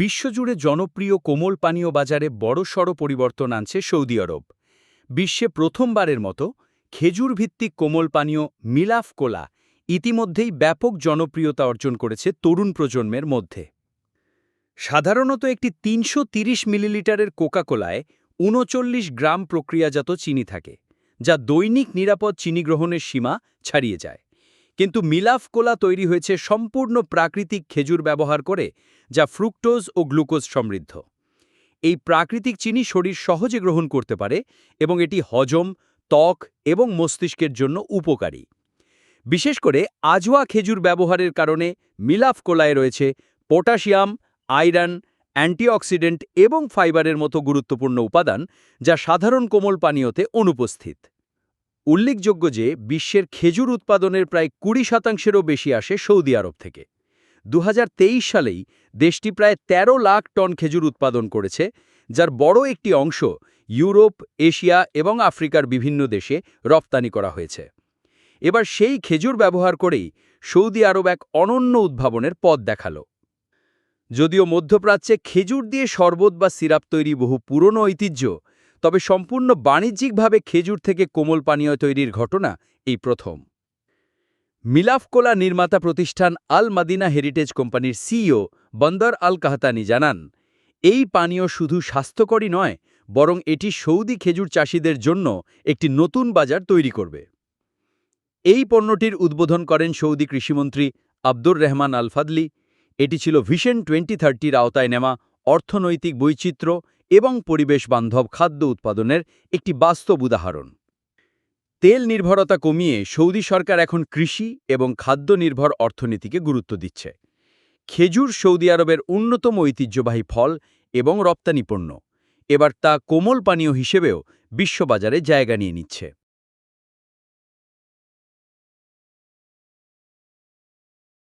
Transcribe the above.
বিশ্বজুড়ে জনপ্রিয় কোমল পানীয় বাজারে বড়সড় পরিবর্তন আনছে সৌদি আরব। বিশ্বে প্রথমবারের মতো খেজুর ভিত্তিক কোমল পানীয় মিলাফ কোলা ইতিমধ্যেই ব্যাপক জনপ্রিয়তা অর্জন করেছে তরুণ প্রজন্মের মধ্যে। সাধারণত একটি তিনশো মিলিলিটারের কোকাকোলায় উনচল্লিশ গ্রাম প্রক্রিয়াজাত চিনি থাকে, যা দৈনিক নিরাপদ চিনি গ্রহণের সীমা ছাড়িয়ে যায়। কিন্তু মিলাফ কোলা তৈরি হয়েছে সম্পূর্ণ প্রাকৃতিক খেজুর ব্যবহার করে, যা ফ্রুক্টোজ ও গ্লুকোজ সমৃদ্ধ। এই প্রাকৃতিক চিনি শরীর সহজে গ্রহণ করতে পারে এবং এটি হজম, ত্বক এবং মস্তিষ্কের জন্য উপকারী। বিশেষ করে আজওয়া খেজুর ব্যবহারের কারণে মিলাফ কোলায় রয়েছে পটাশিয়াম, আয়রন, অ্যান্টিঅক্সিডেন্ট এবং ফাইবারের মতো গুরুত্বপূর্ণ উপাদান যা সাধারণ কোমল পানীয়তে অনুপস্থিত। উল্লেখযোগ্য যে, বিশ্বের খেজুর উৎপাদনের প্রায় কুড়ি শতাংশেরও বেশি আসে সৌদি আরব থেকে। দু হাজার তেইশ সালেই দেশটি প্রায় ১৩ লাখ টন খেজুর উৎপাদন করেছে, যার বড় একটি অংশ ইউরোপ, এশিয়া এবং আফ্রিকার বিভিন্ন দেশে রপ্তানি করা হয়েছে। এবার সেই খেজুর ব্যবহার করেই সৌদি আরব এক অনন্য উদ্ভাবনের পথ দেখাল। যদিও মধ্যপ্রাচ্যে খেজুর দিয়ে শরবত বা সিরাপ তৈরি বহু পুরনো ঐতিহ্য তবে সম্পূর্ণ বাণিজ্যিকভাবে খেজুর থেকে কোমল পানীয় তৈরির ঘটনা এই প্রথম। মিলাফকোলা নির্মাতা প্রতিষ্ঠান আল মাদিনা হেরিটেজ কোম্পানির সিইও বন্দর আল কাহতানি জানান, এই পানীয় শুধু স্বাস্থ্যকরই নয়, বরং এটি সৌদি খেজুর চাষিদের জন্য একটি নতুন বাজার তৈরি করবে। এই পণ্যটির উদ্বোধন করেন সৌদি কৃষিমন্ত্রী আব্দুর রহমান আলফাদলি। এটি ছিল ভিশন টোয়েন্টি থার্টির আওতায় নেওয়া অর্থনৈতিক বৈচিত্র্য এবং পরিবেশ বান্ধব খাদ্য উৎপাদনের একটি বাস্তব উদাহরণ। তেল নির্ভরতা কমিয়ে সৌদি সরকার এখন কৃষি এবং খাদ্য নির্ভর অর্থনীতিকে গুরুত্ব দিচ্ছে। খেজুর সৌদি আরবের অন্যতম ঐতিহ্যবাহী ফল এবং রপ্তানি পণ্য এবার তা কোমল পানীয় হিসেবেও বিশ্ববাজারে জায়গা নিয়ে নিচ্ছে।